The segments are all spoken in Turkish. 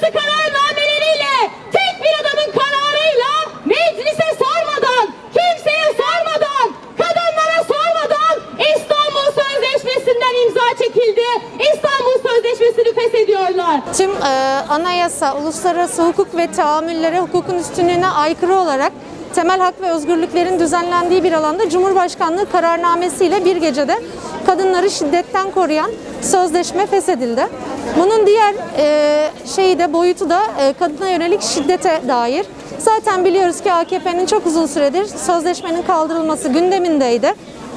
Anayasa kararnameleriyle tek bir adamın kararıyla meclise sormadan, kimseye sormadan, kadınlara sormadan İstanbul Sözleşmesi'nden imza çekildi. İstanbul Sözleşmesi'ni feshediyorlar. Tüm e, anayasa, uluslararası hukuk ve tahammüllere hukukun üstünlüğüne aykırı olarak temel hak ve özgürlüklerin düzenlendiği bir alanda Cumhurbaşkanlığı kararnamesiyle bir gecede kadınları şiddetten koruyan sözleşme feshedildi. Bunun diğer e, şeyi de boyutu da e, kadına yönelik şiddete dair. Zaten biliyoruz ki AKP'nin çok uzun süredir sözleşmenin kaldırılması gündemindeydi.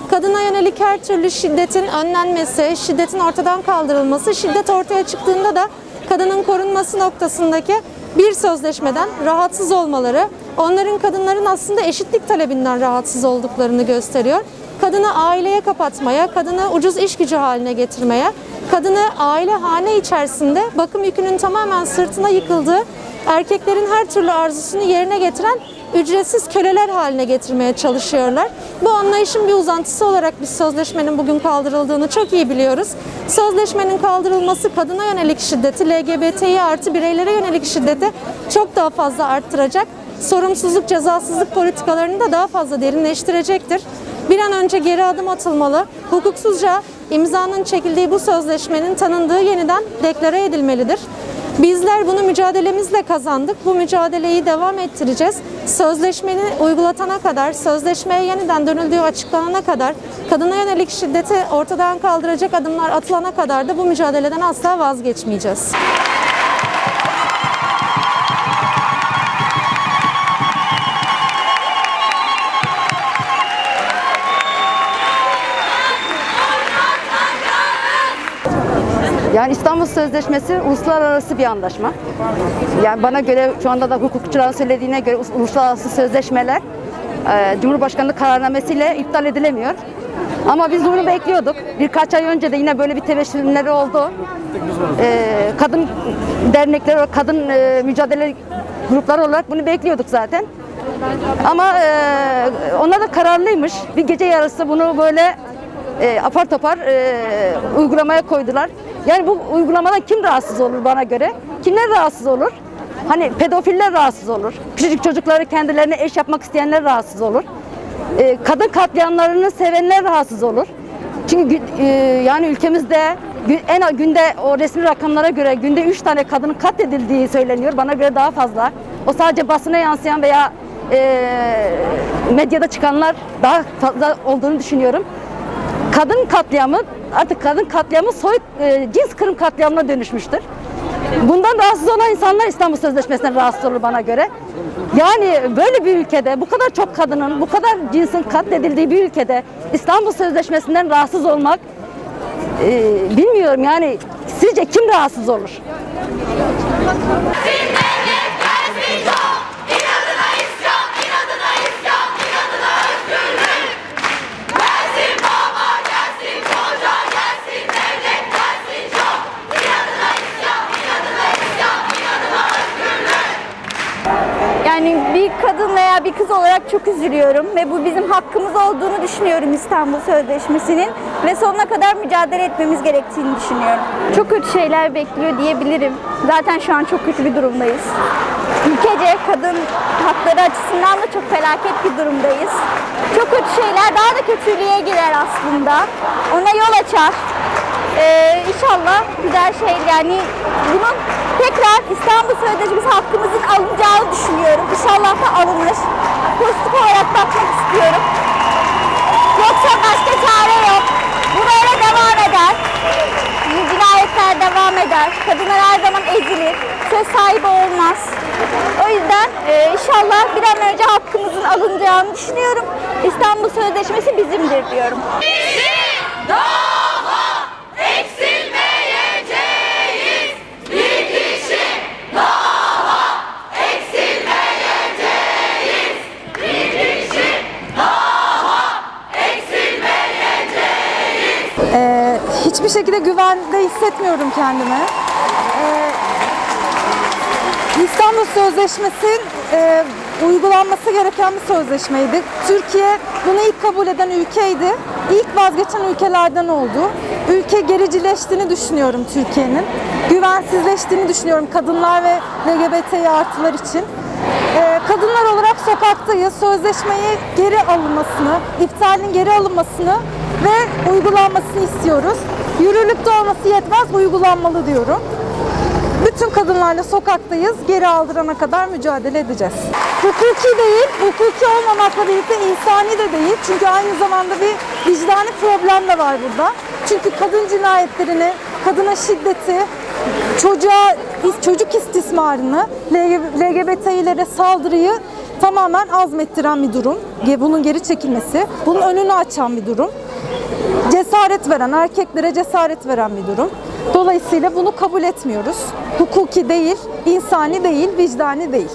Kadına yönelik her türlü şiddetin önlenmesi, şiddetin ortadan kaldırılması, şiddet ortaya çıktığında da kadının korunması noktasındaki bir sözleşmeden rahatsız olmaları, onların kadınların aslında eşitlik talebinden rahatsız olduklarını gösteriyor. Kadını aileye kapatmaya, kadını ucuz iş gücü haline getirmeye, kadını aile hane içerisinde bakım yükünün tamamen sırtına yıkıldığı, erkeklerin her türlü arzusunu yerine getiren ücretsiz köleler haline getirmeye çalışıyorlar. Bu anlayışın bir uzantısı olarak biz sözleşmenin bugün kaldırıldığını çok iyi biliyoruz. Sözleşmenin kaldırılması kadına yönelik şiddeti, LGBTİ artı bireylere yönelik şiddeti çok daha fazla arttıracak. Sorumsuzluk, cezasızlık politikalarını da daha fazla derinleştirecektir. Bir an önce geri adım atılmalı. Hukuksuzca imzanın çekildiği bu sözleşmenin tanındığı yeniden deklare edilmelidir. Bizler bunu mücadelemizle kazandık. Bu mücadeleyi devam ettireceğiz. Sözleşmeni uygulatana kadar, sözleşmeye yeniden dönüldüğü açıklanana kadar, kadına yönelik şiddeti ortadan kaldıracak adımlar atılana kadar da bu mücadeleden asla vazgeçmeyeceğiz. Yani İstanbul Sözleşmesi uluslararası bir anlaşma. Yani bana göre şu anda da hukukçuların söylediğine göre us- uluslararası sözleşmeler e, Cumhurbaşkanlığı kararnamesiyle iptal edilemiyor. Ama biz bunu bekliyorduk. Birkaç ay önce de yine böyle bir teveşürleri oldu. E, kadın dernekleri, kadın e, mücadele grupları olarak bunu bekliyorduk zaten. Ama e, onlar da kararlıymış. Bir gece yarısı bunu böyle e, apar topar e, uygulamaya koydular. Yani bu uygulamadan kim rahatsız olur bana göre? Kimler rahatsız olur? Hani pedofiller rahatsız olur. Küçücük çocukları kendilerine eş yapmak isteyenler rahatsız olur. E, kadın katliamlarını sevenler rahatsız olur. Çünkü e, yani ülkemizde en günde o resmi rakamlara göre günde 3 tane kadının katledildiği söyleniyor. Bana göre daha fazla. O sadece basına yansıyan veya e, medyada çıkanlar daha fazla olduğunu düşünüyorum kadın katliamı artık kadın katliamı soy e, cins kırım katliamına dönüşmüştür. Bundan rahatsız olan insanlar İstanbul Sözleşmesi'nden rahatsız olur bana göre. Yani böyle bir ülkede bu kadar çok kadının, bu kadar cinsin katledildiği bir ülkede İstanbul Sözleşmesi'nden rahatsız olmak e, bilmiyorum yani sizce kim rahatsız olur? Yani bir kadın veya bir kız olarak çok üzülüyorum ve bu bizim hakkımız olduğunu düşünüyorum İstanbul Sözleşmesi'nin ve sonuna kadar mücadele etmemiz gerektiğini düşünüyorum. Çok kötü şeyler bekliyor diyebilirim. Zaten şu an çok kötü bir durumdayız. Ülkece kadın hakları açısından da çok felaket bir durumdayız. Çok kötü şeyler daha da kötülüğe girer aslında. Ona yol açar. Ee, inşallah güzel şey yani bunun tekrar İstanbul Sözleşmesi hakkımızın alınacağını düşünüyorum. İnşallah da alınır. Pozitif olarak bakmak istiyorum. Yoksa başka çare yok. Bu böyle devam eder. Bu cinayetler devam eder. Kadınlar her zaman ezilir. Söz sahibi olmaz. O yüzden e, inşallah bir an önce hakkımızın alınacağını düşünüyorum. İstanbul Sözleşmesi bizimdir diyorum. Ee, hiçbir şekilde güvende hissetmiyorum kendimi. Ee, İstanbul Sözleşmesi e, uygulanması gereken bir sözleşmeydi. Türkiye bunu ilk kabul eden ülkeydi. İlk vazgeçen ülkelerden oldu. Ülke gericileştiğini düşünüyorum Türkiye'nin. Güvensizleştiğini düşünüyorum kadınlar ve LGBT artılar için. Ee, kadınlar olarak sokaktayız. Sözleşmeyi geri alınmasını, iptalin geri alınmasını ve uygulanmasını istiyoruz. Yürürlükte olması yetmez, uygulanmalı diyorum. Bütün kadınlarla sokaktayız. Geri aldırana kadar mücadele edeceğiz. Hukuki değil, hukuki olmamakla birlikte insani de değil. Çünkü aynı zamanda bir vicdani problem de var burada. Çünkü kadın cinayetlerini, kadına şiddeti, çocuğa çocuk istismarını, LGBT'lere saldırıyı tamamen azmettiren bir durum. Bunun geri çekilmesi, bunun önünü açan bir durum cesaret veren, erkeklere cesaret veren bir durum. Dolayısıyla bunu kabul etmiyoruz. Hukuki değil, insani değil, vicdani değil.